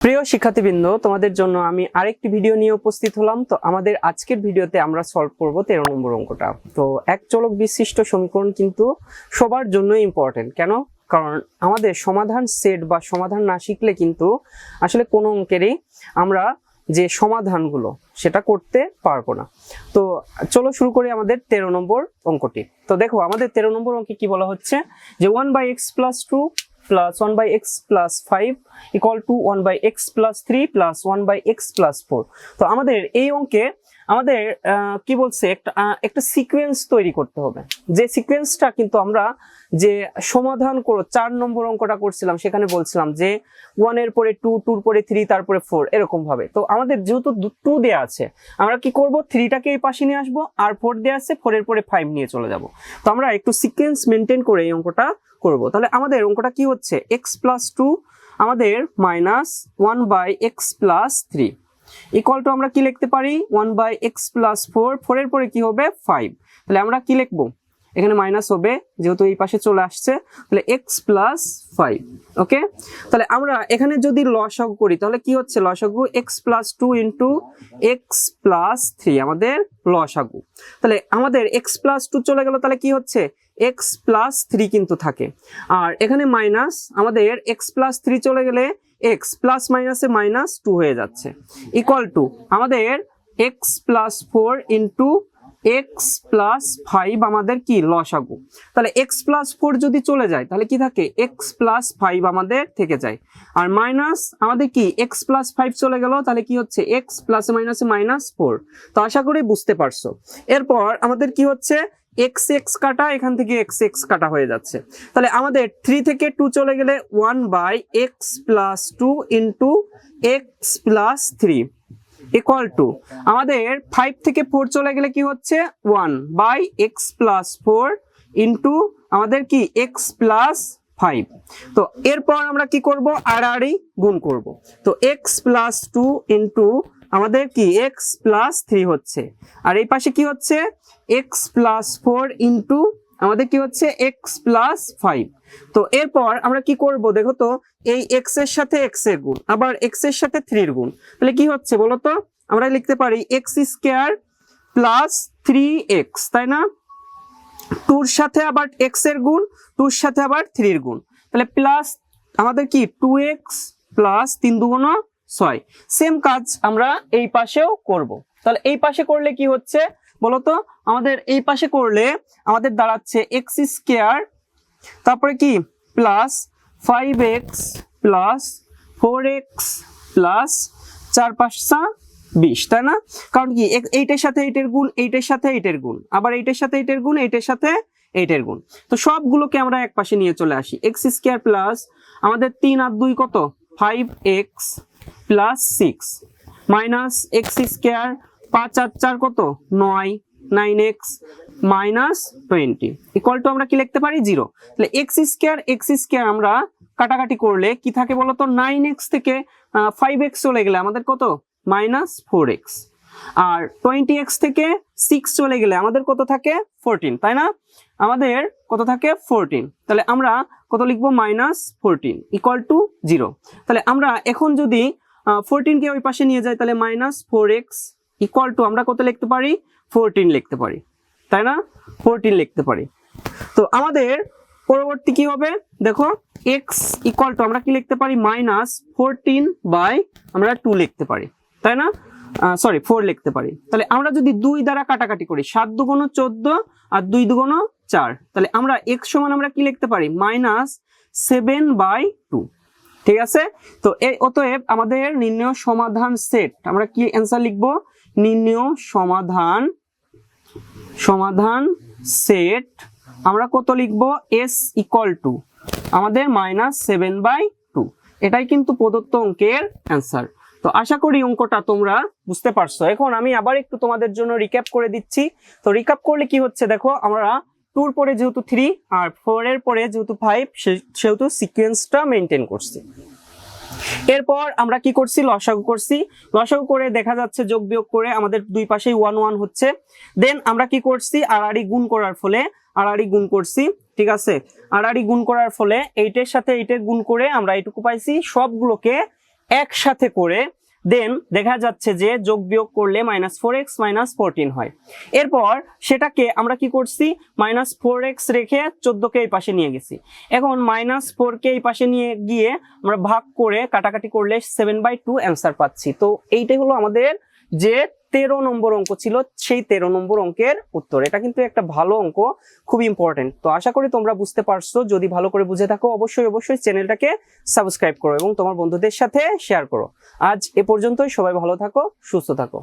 প্রিয় শিক্ষার্থীবৃন্দ, তোমাদের জন্য আমি আরেকটি ভিডিও নিয়ে উপস্থিত হলাম। তো আমাদের আজকের ভিডিওতে আমরা সলভ করব তেরো নম্বর অঙ্কটা। তো এক চলক বিশিষ্ট সমীকরণ কিন্তু সবার জন্য ইম্পর্টেন্ট কেন? কারণ আমাদের সমাধান সেট বা সমাধান না শিখলে কিন্তু আসলে কোনো অঙ্কেরই আমরা যে সমাধানগুলো সেটা করতে পারব না। তো চলো শুরু করি আমাদের তেরো নম্বর অঙ্কটি। তো দেখো, আমাদের তেরো নম্বর অঙ্কে কি বলা হচ্ছে? যে one by X plus two plus one by x plus five equal to one by x plus three plus one by x plus four তো আমাদের এই অঙ্কে আমাদের কি বলছে, একটা একটা সিকোয়েন্স তৈরি করতে হবে। যে সিকোয়েন্সটা কিন্তু আমরা যে সমাধান করো, চার নম্বর অঙ্কটা করছিলাম, সেখানে বলছিলাম যে ওয়ানের পরে টু টুর পরে থ্রি তারপরে ফোর এরকম ভাবে। তো আমাদের যেহেতু টু দেয়া আছে, আমরা কি করব থ্রিটাকে এই পাশে নিয়ে আসব, আর ফোর দেওয়া আছে ফোরের পরে ফাইভ নিয়ে চলে যাব। তো আমরা একটু সিকোয়েন্স মেনটেন করে এই অঙ্কটা করব। তাহলে আমাদের অঙ্কটা কি হচ্ছে এক্স প্লাস টু আমাদের minus one by X plus three equal to আমরা কি লিখতে পারি? One by X plus four ফোরের পরে কি হবে? ফাইভ তাহলে আমরা কি লিখব? এখানে মাইনাস হবে, যেহেতু এই পাশে চলে আসছে, তাহলে এক্স প্লাস ফাইভ ওকে তাহলে আমরা এখানে যদি লসাগু করি, তাহলে কি হচ্ছে লসাগু? X plus two into X plus three আমাদের লসাগু। তাহলে আমাদের এক্স প্লাস টু চলে গেল, তাহলে কি হচ্ছে? এক্স প্লাস থ্রি কিন্তু থাকে। আর এখানে মাইনাস আমাদের এক্স প্লাস থ্রি চলে গেলে এক্স প্লাস মাইনাসে মাইনাস টু হয়ে যাচ্ছে। ইকুয়াল টু আমাদের X plus four into X plus five আমাদের কি? লসাগু। তাহলে এক্স প্লাস ফোর যদি চলে যায়, তাহলে কি থাকে? এক্স প্লাস ফাইভ আমাদের থেকে যায়। আর মাইনাস আমাদের কি? এক্স প্লাস ফাইভ চলে গেল, তাহলে কি হচ্ছে? এক্স প্লাস মাইনাসে মাইনাস ফোর তো আশা করি বুঝতে পারছ। এরপর আমাদের কি হচ্ছে? এক্স এক্স কাটা, এখান থেকে এক্স এক্স কাটা হয়ে যাচ্ছে। তাহলে আমাদের থ্রি থেকে টু চলে গেলে one by X plus two into X plus three equal to আমাদের ফাইভ থেকে ফোর চলে গেলে কি হচ্ছে? One by X plus four into আমাদের কি? এক্স প্লাস ফাইভ তো এরপর আমরা কি করব? আড়াআড়ি গুণ করব। তো এক্স প্লাস টু ইন্টু আমাদের কি? এক্স প্লাস থ্রি হচ্ছে। আর এই পাশে কি হচ্ছে? এক্স প্লাস ফোর ইন্টু আমাদের কি হচ্ছে? এক্স প্লাস ফাইভ তো এরপর আমরা কি করব? দেখো তো, এই এক্সের সাথে এক্সের গুণ, আবার এক্সের সাথে থ্রির গুণ। তাহলে কি হচ্ছে বলো তো? আমরা লিখতে পারি X square plus three X তাই না? টুর সাথে আবার এক্সের গুণ, টুর সাথে আবার থ্রির গুণ। তাহলে প্লাস আমাদের কি? টু এক্স প্লাস তিন দুগুণ ছয়। সেম কাজ আমরা এই পাশেও করব। তাহলে এই পাশে করলে কি হচ্ছে? বলতো, আমাদের এই পাশে করলে আমাদের দাঁড়াচ্ছে এক্স স্কোয়ার তারপরে কি? Plus five X plus four X plus চার পাঁচটা বিশ, তাই না? কারণ কি? এইটার সাথে এইটার গুণ, এইটার সাথে এইটার গুণ। আবার এইটার সাথে এইটার গুণ, এইটার সাথে এইটার গুণ। তো সবগুলোকে আমরা এক পাশে নিয়ে চলে আসি। এক্স স্কোয়ার প্লাস আমাদের তিন আর দুই কত? Five X plus six minus X square পাঁচ আর চার কত? নয় nine X minus twenty equal to আমরা কি লিখতে পারি? জিরো তাহলে এক্স স্কোয়ার এক্স স্কোয়ার আমরা কাটাকাটি করলে কি থাকে বলতো? নাইন এক্স থেকে ফাইভ এক্স চলে গেলে আমাদের কত? মাইনাস ফোর এক্স আর টোয়েন্টি এক্স থেকে সিক্স চলে গেলে আমাদের কত থাকে? ফোরটিন তাই না? আমাদের কত থাকে? ফোরটিন তাহলে আমরা কত লিখব? Minus fourteen equal to zero তাহলে আমরা এখন যদি ফোরটিনকে ওই পাশে নিয়ে যাই, তাহলে minus four X equal to আমরা কত লিখতে পারি? ফোরটিন লিখতে পারি। তাই না? ফোরটিন লিখতে পারি। তো আমাদের পরবর্তী কি হবে? দেখো এক্স ইকুয়াল টু আমরা কি লিখতে পারি? মাইনাস ফোরটিন বাই আমরা টু লিখতে পারি। তাই না? সরি ফোর লিখতে পারি। তাহলে আমরা যদি দুই দ্বারা কাটাকাটি করি, সাত দুগুণ চোদ্দ আর দুই দুগুণ চার। তাহলে আমরা এক্স সমান আমরা কি লিখতে পারি? মাইনাস সেভেন বাই টু ঠিক আছে? তো এই অতএব আমাদের নির্ণয় সমাধান সেট আমরা কি অ্যান্সার লিখব? নির্ণয় সমাধান সমাধান সেট আমরা কত লিখব? এস ইকুয়াল টু আমাদের মাইনাস সেভেন বাই টু এটাই কিন্তু প্রদত্ত অঙ্কের অ্যান্সার তো আশা করি অঙ্কটা তোমরা বুঝতে পারছ। এখন আমি আবার একটু তোমাদের জন্য রিক্যাপ করে দিচ্ছি। তো রিক্যাপ করলে কি হচ্ছে? দেখো, আমরা টুর পরে যেহেতু থ্রি আর ফোর এর পরে যেহেতু ফাইভ সেহেতু সিকোয়েন্সটা মেনটেন করছি। এরপর আমরা কি করছি? লসাগু করছি। লসাগু করে দেখা যাচ্ছে যোগ বিয়োগ করে আমাদের দুই পাশেই ওয়ান ওয়ান হচ্ছে। দেন আমরা কি করছি? আড়াআড়ি গুণ করার ফলে আড়াআড়ি গুণ করছি, ঠিক আছে? আড়াআড়ি গুণ করার ফলে এইটের সাথে এইটের গুণ করে আমরা এইটুকু পাইছি। সবগুলোকে একসাথে করে দেন দেখা যাচ্ছে যে যোগ বিয়োগ করলে minus four X minus fourteen হয়। এরপর সেটাকে আমরা কি করছি? মাইনাস ফোর এক্স রেখে চোদ্দকে এই পাশে নিয়ে গেছি। এখন মাইনাস ফোরকে এই পাশে নিয়ে গিয়ে আমরা ভাগ করে কাটাকাটি করলে সেভেন বাই টু অ্যান্সার পাচ্ছি। তো এইটাই হলো আমাদের যে তেরো নম্বর অঙ্ক ছিল, সেই তেরো নম্বর অঙ্কের উত্তর। এটা কিন্তু একটা ভালো অঙ্ক, খুব ইম্পর্টেন্ট তো আশা করি তোমরা বুঝতে পারছ। যদি ভালো করে বুঝে থাকো, অবশ্যই অবশ্যই চ্যানেলটাকে সাবস্ক্রাইব করো এবং তোমার বন্ধুদের সাথে শেয়ার করো। আজ এ পর্যন্তই। সবাই ভালো থাকো, সুস্থ থাকো।